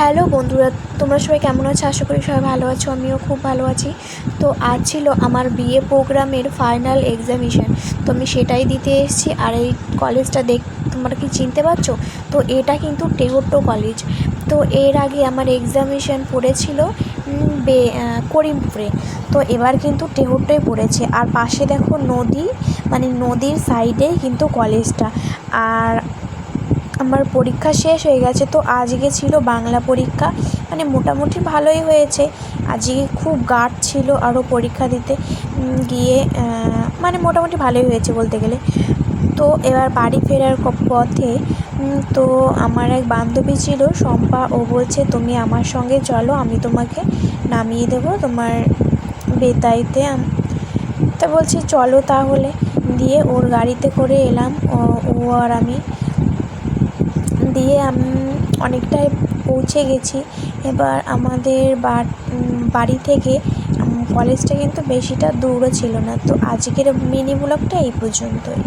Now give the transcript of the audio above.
Hello বন্ধুরা, তোমরা সবাই কেমন আছো? আশা করি সবাই ভালো আছো, আমিও খুব ভালো আছি। তো আজ ছিল আমার বিএ প্রোগ্রামের ফাইনাল এক্সামিশন তো আমি সেটাই দিতে এসেছি, আর এই কলেজটা দেখ, তোমরা কি চিনতে পারছ? তো এটা কিন্তু টেহট্টো কলেজ তো এর আগে আমার এক্সামিশন পড়েছিল বে করিমপুরে। তো এবার কিন্তু টেহট্টোয় পড়েছে। আর পাশে দেখো নদী মানে নদীর সাইডেই কিন্তু কলেজটা আর আমার পরীক্ষা শেষ হয়ে গেছে, তো আজকে ছিল বাংলা পরীক্ষা। মানে মোটামুটি ভালোই হয়েছে। আজকে খুব গাঢ় ছিল আরও পরীক্ষা দিতে। গিয়ে মানে মোটামুটি ভালোই হয়েছে বলতে গেলে। তো এবার বাড়ি ফেরার পথে তো আমার এক বান্ধবী ছিল, শম্পা। ও বলছে, তুমি আমার সঙ্গে চলো, আমি তোমাকে নামিয়ে দেবো তোমার বেতাইতে তা বলছি, চলো তাহলে। দিয়ে ওর গাড়িতে করে এলাম। ও আর আমি দিয়ে আমি অনেকটাই পৌঁছে গেছি। এবার আমাদের বাড়ি থেকে কলেজটা কিন্তু বেশিটা দূরও ছিল না। তো আজকের মিনি ব্লগটা এই পর্যন্তই।